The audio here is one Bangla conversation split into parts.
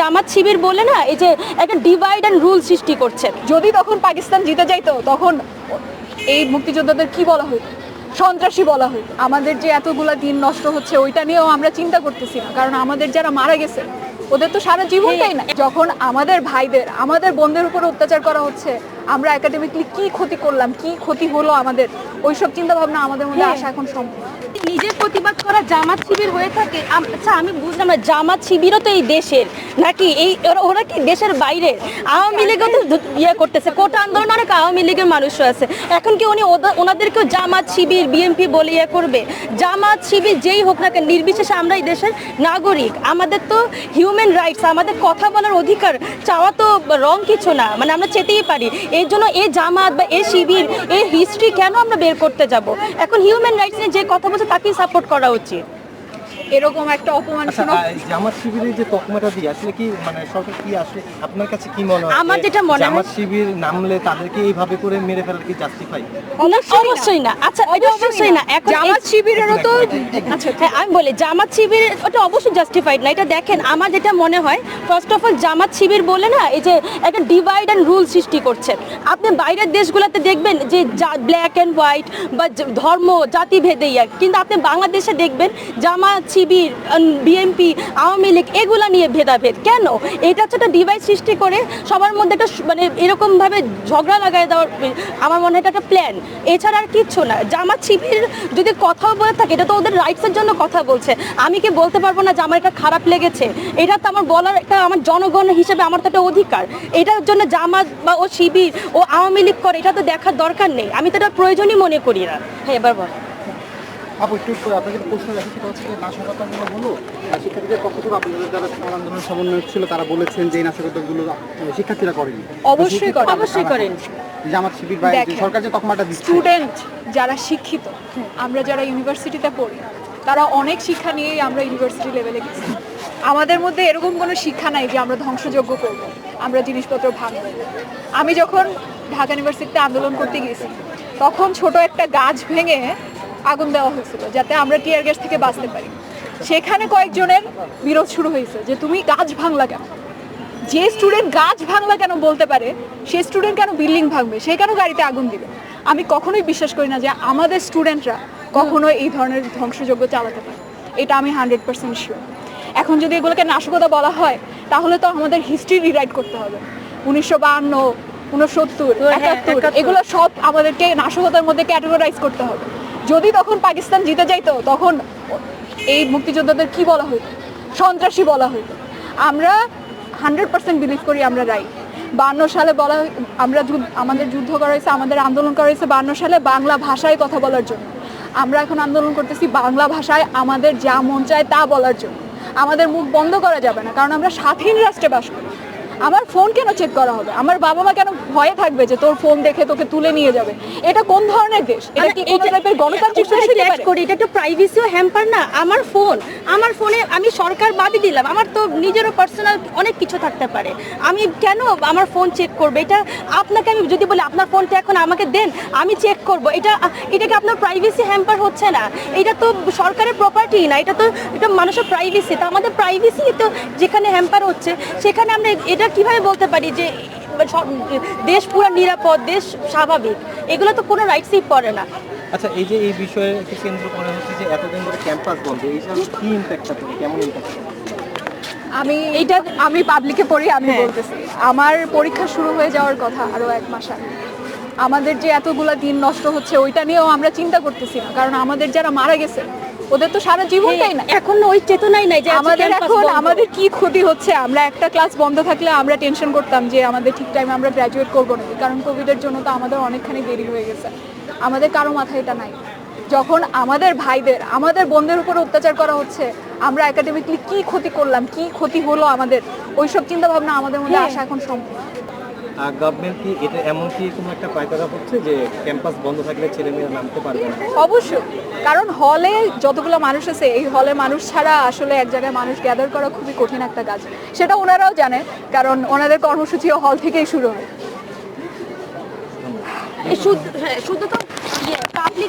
জামাত শিবির বলে না এই যে একটা ডিভাইড অ্যান্ড রুল সৃষ্টি করছে। যদি তখন পাকিস্তান জিতে যাইতো তখন এই মুক্তিযোদ্ধাদের কি বলা হতো সন্ত্রাসী বলা হতো আমাদের যে এতগুলা দিন নষ্ট হচ্ছে ওইটা নিয়েও আমরা চিন্তা করতেছি না। কারণ আমাদের যারা মারা গেছে ওদের তো সারা জীবনটাই না। যখন আমাদের ভাইদের আমাদের বোনদের উপর অত্যাচার করা হচ্ছে আমরা একাডেমিকলি কি ক্ষতি করলাম কি ক্ষতি হলো আমাদের ওইসব চিন্তা ভাবনা আমাদের মধ্যে হ্যাঁ। আসা এখন সম্ভব নিজের প্রতিবাদ করা জামাত শিবির হয়ে থাকে আচ্ছা আমি বুঝলাম না, জামাত শিবিরও তো এই দেশের, নাকি এই ওরা- কি দেশের বাইরে? আওয়ামী লীগও তো ইয়ে করতেছে, কোটা আন্দোলন অনেক আওয়ামী লীগের মানুষও আছে। এখন কি উনি ওনাদেরকেও জামাত শিবির, বিএনপি বলে ইয়ে করবে? জামাত শিবির যেই হোক না কেন, নির্বিশেষে আমরা এই দেশের নাগরিক। আমাদের তো হিউম্যান রাইটস আমাদের কথা বলার অধিকার চাওয়া তো রং কিছু না মানে আমরা চেতেই পারি। এর জন্য এই জামাত বা এই শিবির এই হিস্ট্রি কেন আমরা বের করতে যাব? এখন হিউম্যান রাইটস নিয়ে যে কথা বলছে তাকেই সাপোর্ট করা উচিত। এরকম একটা অপমান আচ্ছা জামাত শিবিরের যে তকমাটা দিয়ে আসলে কি মানে সরকার কি আসলে আপনার কাছে কি মনে হয় আমার যেটা মনে হয়- জামাত শিবির নামলে তাদেরকে এইভাবে করে মেরে ফেলার কি জাস্টিফাই অবশ্যই না। আচ্ছা এটা অবশ্যই না। এখন জামাত শিবিরেরও তো আচ্ছা হ্যাঁ আমি বলি জামাত শিবির ওটা অবশ্যই জাস্টিফাইড না। এটা দেখেন আমার যেটা মনে হয় first of all Jamaat Shibir বলে না এই যে একটা ডিভাইড অ্যান্ড রুল সৃষ্টি করছে। আপনি বাইরের দেশগুলোতে দেখবেন যে ব্ল্যাক অ্যান্ড হোয়াইট বা ধর্ম জাতি ভেদে ইয়া। কিন্তু আপনি বাংলাদেশে দেখবেন জামাত শিবির বিএনপি, আওয়ামী লীগ, এগুলা নিয়ে ভেদাভেদ। কেন? এটা হচ্ছে একটা ডিভাইড সৃষ্টি করে সবার মধ্যে একটা মানে এরকমভাবে ঝগড়া লাগাই দেওয়ার, আমার মনে হয় এটা একটা প্ল্যান এছাড়া আর কিচ্ছু না। জামাত শিবির যদি কথাও বলে থাকে, এটা তো ওদের রাইটসের জন্য কথা বলছে। আমি কি বলতে পারব না যে আমার এটা খারাপ লেগেছে? এটা তো আমার বলার একটা, আমার জনগণ হিসেবে আমার তো একটা অধিকার। এটার জন্য জামাত বা ও শিবির ও আওয়ামী লীগ করে, এটা তো দেখার দরকার নেই। আমি তো এটা প্রয়োজনই মনে করি না। হ্যাঁ এবার বল। আপু একটু আপনাকে প্রশ্ন রাখি সেটা হচ্ছে নাশকতাগুলো আর শিক্ষার্থীদের পক্ষ থেকে আপনাদের যারা ছাত্র আন্দোলনের সমন্বয়ক ছিল তারা বলেছেন যে এই নাশকতাগুলো শিক্ষার্থীরা করেনি। অবশ্যই করে। অবশ্যই করেন। জামাত শিবির বা। সরকার যে তকমাটা দিচ্ছে। স্টুডেন্ট যারা শিক্ষিত আমরা যারা ইউনিভার্সিটিতে পড়ি তারা অনেক শিক্ষা নিয়েই আমরা ইউনিভার্সিটি লেভেলে গেছি। আমাদের মধ্যে এরকম কোনো শিক্ষা নাই যে আমরা ধ্বংসযোগ্য করব আমরা জিনিসপত্র ভাঙব। আমি যখন ঢাকা ইউনিভার্সিটিতে আন্দোলন করতে গেছি তখন ছোট একটা গাছ ভেঙে আগুন দেওয়া হয়েছিল যাতে আমরা টিয়ার গ্যাস থেকে বাঁচতে পারি। সেখানে কয়েকজনের বিরোধ শুরু হয়েছে যে তুমি গাছ ভাঙলা কেন? যে স্টুডেন্ট গাছ ভাঙলা কেন বলতে পারে সে স্টুডেন্ট কেন বিল্ডিং ভাঙবে? সে কেন গাড়িতে আগুন দিবে? আমি কখনোই বিশ্বাস করি না যে আমাদের স্টুডেন্টরা কখনো এই ধরনের ধ্বংসযজ্ঞ চালাতে পারে। এটা আমি হান্ড্রেড পার্সেন্ট শিওর এখন যদি এগুলোকে নাশকতা বলা হয় তাহলে তো আমাদের হিস্ট্রি রিরাইট করতে হবে। উনিশশো বাহান্ন উনসত্তর হ্যাঁ, একাত্তর একাত্তর। এগুলো সব আমাদেরকে নাশকতার মধ্যে ক্যাটেগরাইজ করতে হবে। যদি তখন পাকিস্তান জিতে যাইতো, তখন এই মুক্তিযোদ্ধাদের কি বলা হতো সন্ত্রাসী বলা হতো আমরা হান্ড্রেড পার্সেন্ট বিলিভ করি আমরা রাইট বান্ন সালে বলা আমরা আমাদের যুদ্ধ করা হয়েছে, আমাদের আন্দোলন করা হয়েছে বান্ন সালে বাংলা ভাষায় কথা বলার জন্য। আমরা এখন আন্দোলন করতেছি বাংলা ভাষায় আমাদের যা মন চায় তা বলার জন্য। আমাদের মুখ বন্ধ করা যাবে না, কারণ আমরা স্বাধীন রাষ্ট্রে বাস করি। আমার ফোন কেন চেক করা হবে? আমার বাবা মা কেন ভয়ে থাকবে যে তোর ফোন দেখে তোকে তুলে নিয়ে যাবে? এটা কোন ধরনের দেশ? এটা কি কোন টাইপের গণতান্ত্রিক দেশ? করি এটা একটু প্রাইভেসিও হ্যাম্পার না আমার ফোন আমার ফোনে আমি সরকার বাদই দিলাম আমার তো নিজেরও পার্সোনাল অনেক কিছু থাকতে পারে। আমি কেন আমার ফোন চেক করব? এটা আপনাকে আমি যদি বলি আপনার ফোনটা এখন আমাকে দেন আমি চেক করব। এটা এটা কি আপনার প্রাইভেসি হ্যাম্পার হচ্ছে না? এটা তো সরকারের প্রপার্টি না এটা তো এটা মানুষের প্রাইভেসি তা আমাদের প্রাইভেসি তো যেখানে হ্যাম্পার হচ্ছে সেখানে আমরা এটা কীভাবে বলতে পারি যে দেশ পুরো নিরাপদ দেশ স্বাভাবিক? এগুলো তো কোনো রাইটসই পড়ে না। আচ্ছা এই যে এই বিষয়ে একটু কেন্দ্র করে হচ্ছে যে এতদিন ধরে ক্যাম্পাস বন্ধ এইসব কি ইম্প্যাক্টটা থাকে কেমন ইম্প্যাক্ট আমি এটা আমি পাবলিকে পড়ি আমি হ্যাঁ। বলতেছি। আমার পরীক্ষা শুরু হয়ে যাওয়ার কথা আরও এক মাস আগে। আমাদের যে এতগুলা দিন নষ্ট হচ্ছে ওইটা নিয়েও আমরা চিন্তা করতেছি না। কারণ আমাদের যারা মারা গেছে ওদের তো সারা জীবনটাই না। এখন ওই চেতনাই নাই যে আমাদের এখন আমাদের কি ক্ষতি হচ্ছে? আমরা একটা ক্লাস বন্ধ থাকলে আমরা টেনশন করতাম যে আমাদের ঠিক টাইমে আমরা গ্র্যাজুয়েট করব না কারণ কোভিডের জন্য তো আমাদের অনেকখানি দেরি হয়ে গেছে। আমাদের কারও মাথায় এটা নাই। যখন আমাদের ভাইদের আমাদের বোনদের উপর অত্যাচার করা হচ্ছে আমরা একাডেমিকলি কি ক্ষতি করলাম কি ক্ষতি হলো আমাদের? ওইসব চিন্তা ভাবনা আমাদের মধ্যে হ্যাঁ। আসা এখন সম্ভব গভর্নমেন্ট কি এটা এমন কি কোনো একটা পায়তারা হচ্ছে যে ক্যাম্পাস বন্ধ থাকলে ছেলেমেয়েরা নামতে পারবে না? অবশ্যই। কারণ হলে যতগুলো মানুষ আছে এই হলে মানুষ ছাড়া আসলে এক জায়গায় মানুষ গ্যাদার করা খুবই কঠিন একটা কাজ। সেটা ওনারাও জানে কারণ ওনাদের কর্মসূচিও হল থেকেই শুরু হয়। শুধু হ্যাঁ শুধু তো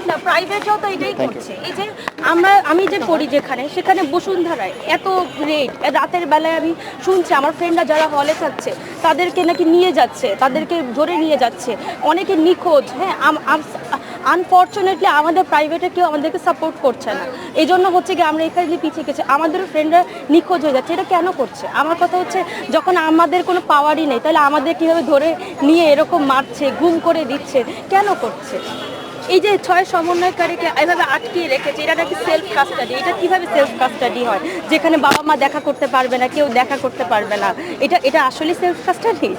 না প্রাইভেটও তো এটাই করছে। এই যে আমরা আমি যে পড়ি যেখানে সেখানে বসুন্ধরায় এত রেট রাতের বেলায় আমি শুনছি আমার ফ্রেন্ডরা যারা হলে থাকছে তাদেরকে নাকি নিয়ে যাচ্ছে তাদেরকে ধরে নিয়ে যাচ্ছে। অনেকে নিখোঁজ হ্যাঁ আনফর্চুনেটলি আমাদের প্রাইভেটে কেউ আমাদেরকে সাপোর্ট করছে না। এই জন্য হচ্ছে কি আমরা এখানে যে পিছিয়ে গেছি। আমাদেরও ফ্রেন্ডরা নিখোঁজ হয়ে যাচ্ছে। এটা কেন করছে? আমার কথা হচ্ছে যখন আমাদের কোনো পাওয়ারই নেই তাহলে আমাদের কীভাবে ধরে নিয়ে এরকম মারছে গুম করে দিচ্ছে? কেন করছে? এই যে ছয় সমন্বয়কারীকে এভাবে আটকিয়ে রেখেছে, এটা নাকি সেলফ কাস্টাডি এটা কীভাবে সেলফ কাস্টাডি হয়? যেখানে বাবা মা দেখা করতে পারবে না, কেউ দেখা করতে পারবে না। এটা এটা আসলে সেলফ কাস্টাডি